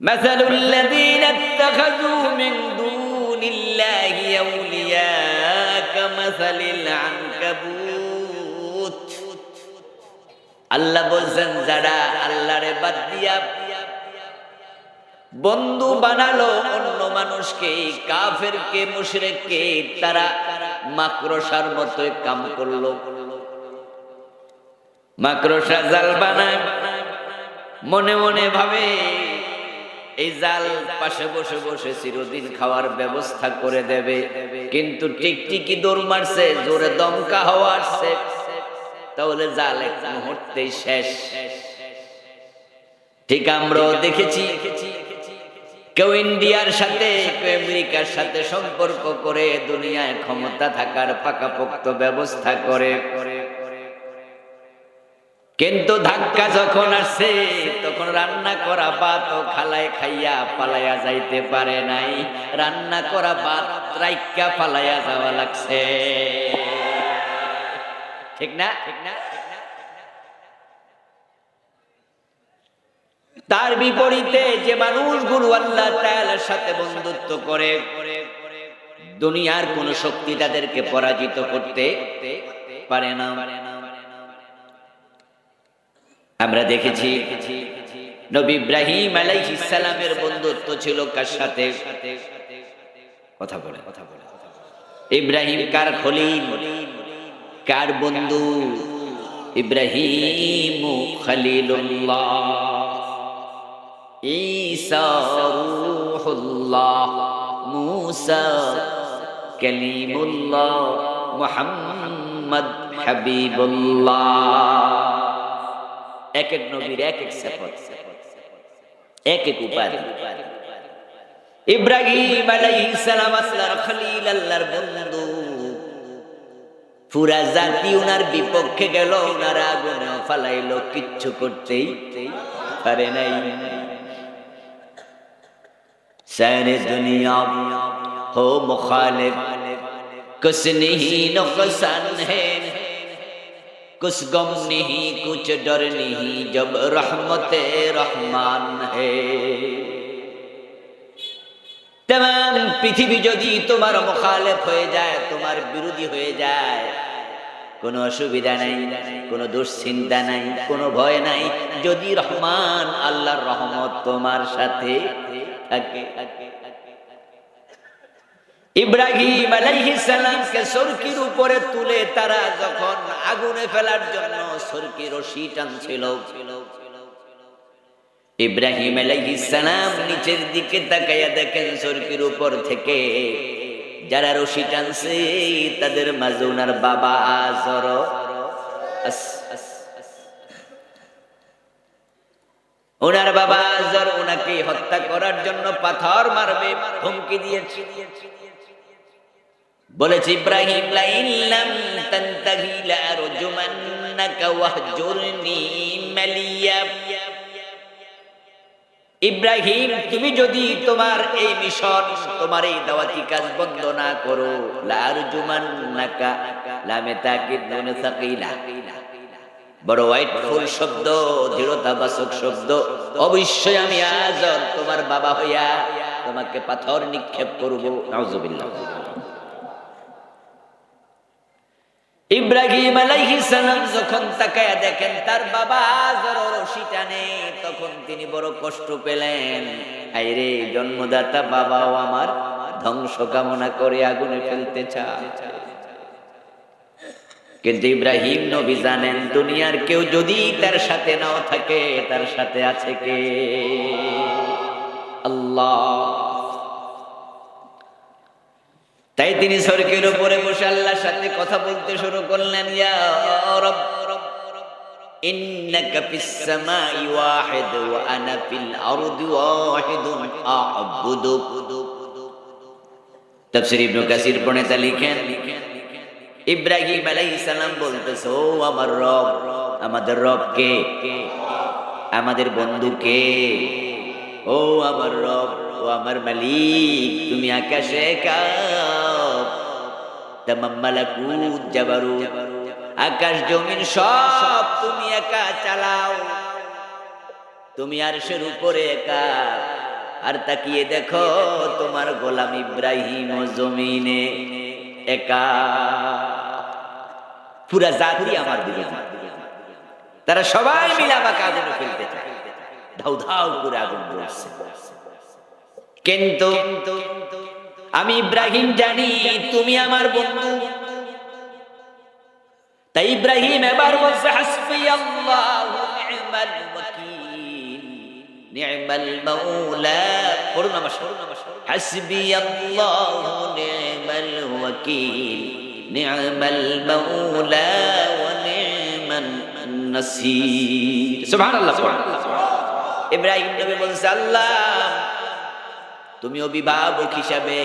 مثل الذين اتخذوا من دون الله أولياء كمثل العنكبوت আল্লাহ বলছেন যারা আল্লাহরে বাদ দিয়া বন্ধু বানালো অন্য মানুষকে কাফেরকে মুশরিককে তারা মাকড়সার মতো কাম করলো মাকড়সা জাল বানায় মনে মনে ভাবে এই জাল পাশে বসে বসে চিরদিন খাওয়ার ব্যবস্থা করে দেবে। কিন্তু টিকটিকি দৌড় মারছে, জোরে দমকা হওয়া আসছে। তাহলে জাল এক মুহূর্তেই শেষ। ঠিক আমরাও দেখেছি, কেউ ইন্ডিয়ার সাথে, কেউ আমেরিকার সাথে সম্পর্ক করে দুনিয়ায় ক্ষমতা থাকার পাকাপোক্ত ব্যবস্থা করে। কিন্তু ধাক্কা যখন আসছে তখন রান্না করা ভাত ও খালায় খাইয়া পালাইয়া যাইতে পারে নাই। রান্না করা ভাত রাইকা পালাইয়া যাওয়া লাগছে। ঠিক না ঠিক না? তার বিপরীতে যে মানুষগুলো আল্লাহ তাআলার সাথে বন্ধুত্ব করে, দুনিয়ার কোন শক্তি তাদেরকে পরাজিত করতে পারে না। আমরা দেখেছি নবী ইব্রাহিম সালামের বন্ধুত্ব ছিল কার সাথে? কথা বলে কথা বলে ইব্রাহিম কার খলিল? কার বন্ধু? ইব্রাহিম খলিলুল্লাহ। ঈসা রূহুল্লাহ। মূসা কালিমুল্লাহ। মুহাম্মদ হাবিবুল্লাহ। এক এক নবীর এক এক সেফত। এক এক উপাধি। ইব্রাহিম আলাইহিস সালাম আসলার খলিল আল্লাহর বন্ধু। পুরা জাতি ওনার বিপক্ষে গেল ওনার আগুন ফালাইলো, কিচ্ছু করতেই পারে নাই। সারে দুনিয়া হো মুখালিফ কুছ নহীন নকসান হ্যায় कुछ गम नहीं कुछ डर नहीं जब रहमत रहमान है तमाम পৃথিবী যদি তোমার মুখালেফ হয়ে যায় তোমার বিরোধী হয়ে যায় কোনো অসুবিধা নাই কোনো দুশ্চিন্তা নাই কোনো ভয় নাই যদি রহমান আল্লাহর রহমত তোমার সাথে থাকে ইব্রাহিম আলাইহিস সালামকে সরকির উপরে তুলে তারা যখন আগুনে ফেলার জন্য সরকি রশি টানছিল। ইব্রাহিম আলাইহিস সালাম নিচের দিকে তাকাইয়া দেখেন সরকির উপর থেকে যারা রশি টানছে, তাদের মাঝে ওনার বাবা আজর। ওনার বাবা আজর ওনাকে হত্যা করার জন্য পাথর মারবে, হুমকি দিয়েছে। বলেছে ইব্রাহিম ওয়াহজুরনি মালিয়া। ইব্রাহিম, তুমি যদি তোমার এই মিশন, তোমার এই দাওয়াতি কাজ বন্ধ না করো লামে তাকিদ সাকিলা। বড় হোয়াইট ফুল শব্দ দৃঢ়তা বাসক শব্দ। অবশ্যই আমি আজ তোমার বাবা হইয়া তোমাকে পাথর নিক্ষেপ করব। নাউজুবিল্লাহ। ইব্রাহিম আলাইহিস সালাম যখন তাকায়া দেখেন, তার বাবা জড় রশি টানে তখন তিনি বড় কষ্ট পেলেন। আইরে, জন্মদাতা বাবাও আমার ধ্বংস কামনা করে আগুনে ফেলতে চায়। কিন্তু ইব্রাহিম নবী জানেন, দুনিয়ার কেউ যদি তার সাথে নাও থাকে, তার সাথে আছে কে? আল্লাহ। তাই তিনি সরকের উপরে বসে আল্লাহর সাথে কথা বলতে শুরু করলেন ইয়া রব إنك في السماء واحد وأنا في الأرض واحد أعبدك তফসির ইবনু কাসির প্রণেতা লিখেন ইব্রাহিম আলাইহিস সালাম বলতেছে ও আমার রব আমাদের রব কে আমাদের বন্ধু কে ও আমার রব ও আমার মালিক তুমি আকাশে কাপ তামাম মালাকুত আকাশ জমিন সব তুমি একা চালাও। তুমি আরশের উপরে একা। আর তাকিয়ে দেখো তোমার গোলাম ইব্রাহিম জমিনে একা। পুরা জাতি আমার বিরোধী তারা সবাই মিলে আমাকে আগুনে ফেলতে ধাউ ধাউ করে আগুন জ্বলছে কিন্তু আমি ইব্রাহিম জানি তুমি আমার বন্ধু। তাই ইব্রাহিম এবার বলছে হাসবি আল্লাহ নি'মাল ওয়াকিল নি'মাল মাওলা। পড়ুন আমার পড়ুন আমার হাসবি আল্লাহ নি'মাল ওয়াকিল নি'মাল মাওলা ওয়া নি'মান নাসির। সুবহানাল্লাহ। ইব্রাহিম নবী বলছে আল্লাহ তুমি অভিভাবক হিসাবে,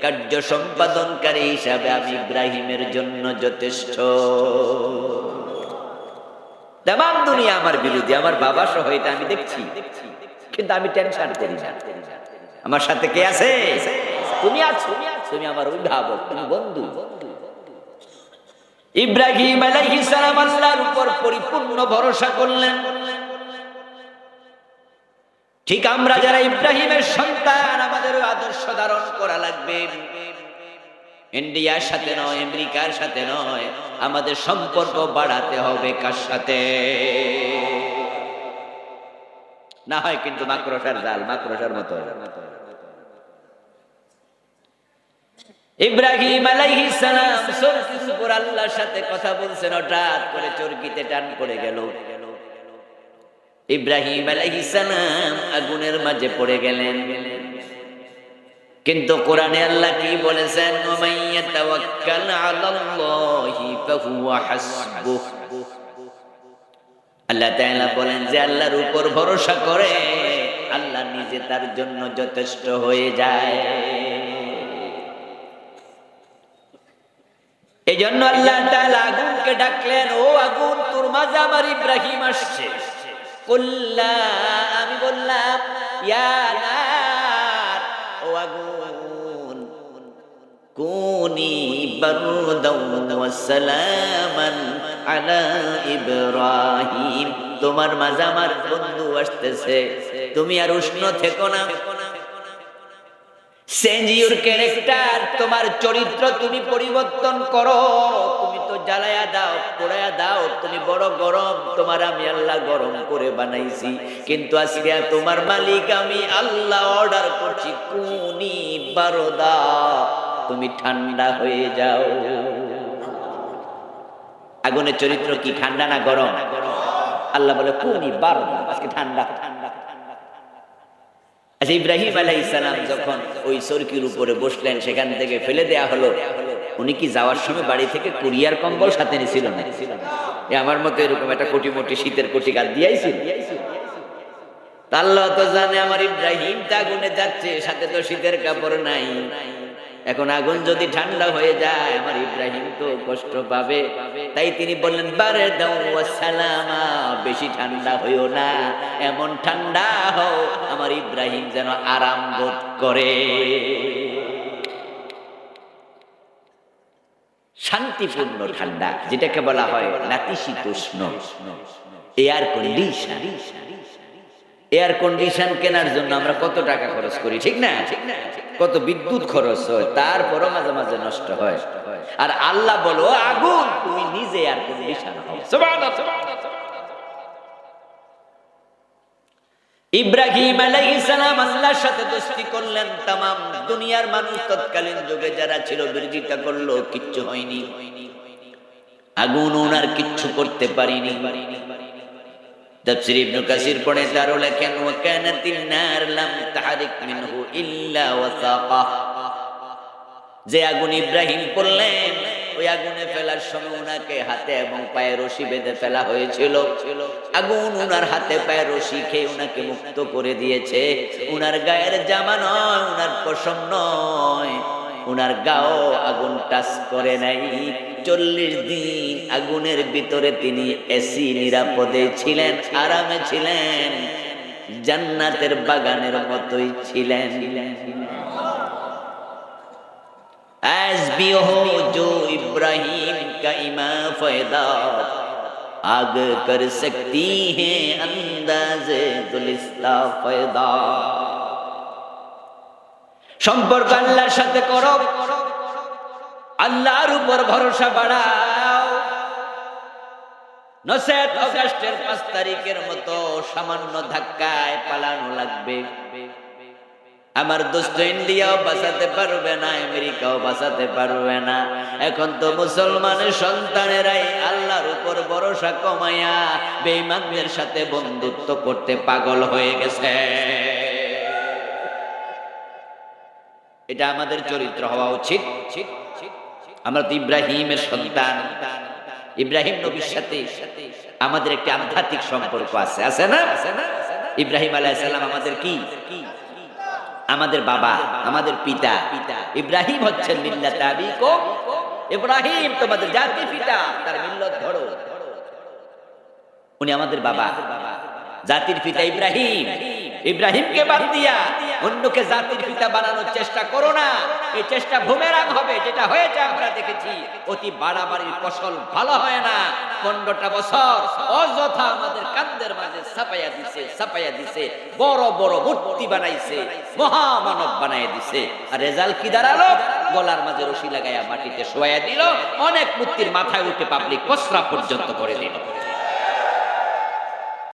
কার্য সম্পাদনকারী হিসাবে আমি ইব্রাহিমের জন্য যথেষ্ট। তাম দুনিয়া আমার বিরোধী আমার বাবা সহ এটা আমি দেখছি। কিন্তু আমি টেনশন করি না। আমার সাথে কে আছে? তুমি আছো। তুমি আমার অভিভাবক, তুমি বন্ধু। ইব্রাহিম আলাইহিস সালাম আল্লাহর উপর পরিপূর্ণ ভরসা করলেন। ঠিক আমরা যারা ইব্রাহিমের সন্তান আমাদের আদর্শ ধারণ করা লাগবে। ইন্ডিয়ার সাথে নয়, আমেরিকার সাথে নয়, আমাদের সম্পর্ক বাড়াতে হবে কার সাথে? না হয় কিন্তু মাকড়সার জাল, মাকড়সার মতো। ইব্রাহিম আলাইহিস সালাম চরকির উপর আল্লাহর সাথে কথা বলছেন, হঠাৎ করে চরকিতে টান পড়ে গেল। ইব্রাহিম আলাইহিস সালাম আগুনের মাঝে পড়ে গেলেন। কিন্তু কোরআনে আল্লাহ কি বলেছেন? আল্লাহ তাআলা বলেন যে আল্লাহর উপর ভরসা করে আল্লাহ নিজে তার জন্য যথেষ্ট হয়ে যায়। এই জন্য আল্লাহ আগুনকে ডাকলেন, ও আগুন, তোর মাঝে আমার ইব্রাহিম আসছে। আমি বললাম আগুন তোমার মাঝে আমার বন্ধু আসতেছে, তুমি আর উষ্ণ থেকো না। ক্যারেক্টার, তোমার চরিত্র তুমি পরিবর্তন করো। জ্বালায়া দাও, পোড়ায়া দাও, তুমি বড় গরম, তোমার আমি আল্লাহ গরম করে বানাইছি। কিন্তু আজকে তোমার মালিক আমি আল্লাহ অর্ডার করছি, কুনি বারোদা, তুমি ঠান্ডা হয়ে যাও। আগুনের চরিত্র কি, ঠান্ডা না গরম? আল্লাহ বলে, কুনি বারোদা, আজকে ঠান্ডা। ঠান্ডা আচ্ছা ইব্রাহিম আলাই ইসালাম যখন ওই সরকির উপরে বসলেন, সেখান থেকে ফেলে দেয়া হলো। উনি কি যাওয়ার সময় বাড়ি থেকে কুরিয়ার কম্বল সাথে নিছিল না আমার মতো এরকম একটা কোটি মোটি শীতের কোটি গাছ দিয়াইছিল। আল্লাহ তো জানে আমার ইব্রাহিম তা আগুনে যাচ্ছে, সাথে তো শীতের কাপড় নাই। এখন আগুন যদি ঠান্ডা হয়ে যায়, আমার ইব্রাহিম তো কষ্ট পাবে। তাই তিনি বললেন, বারে সালামা, বেশি ঠান্ডা হইও না, এমন ঠান্ডা হও, আমার ইব্রাহিম যেন আরাম বোধ করে। শান্তিপূর্ণ ঠান্ডা, যেটাকে বলা হয় নাতিশীতোষ্ণ। এয়ার কন্ডিশন এয়ার কন্ডিশন কেনার জন্য আমরা কত টাকা খরচ করি, ঠিক না? কত বিদ্যুৎ খরচ হয় তারপর মাঝে মাঝে নষ্ট হয়। আর আল্লাহ বলো আগুন, তুমি নিজে এয়ার কন্ডিশন হও। ইব্রাহিম আলাইহিস সালাম আল্লাহর সাথে দোস্তি করলেন তামাম দুনিয়ার মানুষ তৎকালীন যুগে যারা ছিল বিরোধিতা করল, কিচ্ছু হয়নি। আগুন ওনার কিচ্ছু করতে পারিনি। তফসির ইবনে কাসির পড়ে তারও লেখেন, ওয়া কানাতিন নার লাম তাহরিক মিনহু ইল্লা ওয়াসাকা। যে আগুন ইব্রাহিম পড়লেন ওই আগুনে ফেলার সময় ওনাকে হাতে এবং পায়ে রশি বেঁধে ফেলা হয়েছিল। আগুন উনার হাতে পায়ে রশি খেয়ে উনাকে মুক্ত করে দিয়েছে। উনার গায়ের জামা নয়, উনার পশম নয়। উনার গাও আগুন টাচ করে নাই। চল্লিশ দিন আগুনের ভিতরে তিনি এসি নিরাপদে ছিলেন, আরামে ছিলেন, জান্নাতের বাগানের মতোই ছিলেন। ایس بھی ہو جو ابراہیم کا امام فائدہ آگ کر سکتی সম্পর্ক আল্লাহর সাথে করো। আল্লাহর উপর ভরসা বাড়াও। নসেত অগাস্টের পাঁচ তারিখের মতো সামান্য ধাক্কায় পালানো লাগবে। আমার দোস্ত ইন্ডিয়াও বাঁচাতে পারবে না, আমেরিকাও বাঁচাতে পারবে না। এখন তো মুসলমানের সন্তানেরাই আল্লাহর উপর ভরসা কমায়া বেঈমানদের সাথে বন্ধুত্ব করতে পাগল হয়ে গেছে। এটা আমাদের চরিত্র হওয়া উচিত। আমরা তো ইব্রাহিমের সন্তান। ইব্রাহিম নবীর সাথে আমাদের একটি আধ্যাত্মিক সম্পর্ক আছে আছে না? ইব্রাহিম আলাইসাল্লাম আমাদের কি? আমাদের বাবা, আমাদের পিতা। ইব্রাহিম হচ্ছেন ইব্রাহিম তোমাদের জাতি পিতা, তার মিল্লত ধরো। উনি আমাদের বাবা। জাতির পিতা ইব্রাহিম। ইব্রাহিমকে বাদ দিয়া অন্যকে জাতির পিতা বানানোর চেষ্টা করো না। এই চেষ্টা ভূমেরাং হবে, যেটা হয়েছে আমরা দেখেছি। অতি বাড়াবাড়ির ফসল ভালো হয় না। পনেরোটা বছর অযথা আমাদের কান্দের মাঝে ছাপাইয়া দিছে ছাপাইয়া দিছে। বড় বড় মূর্তি বানাইছে, মহামানব বানাইয়া দিছে। আর রেজাল্ট কি দাঁড়াল? গলার মাঝে রশি লাগাইয়া মাটিতে শোয়াইয়া দিল। অনেক মূর্তির মাথায় উঠে পাবলিক প্রস্রাব পর্যন্ত করে দিল।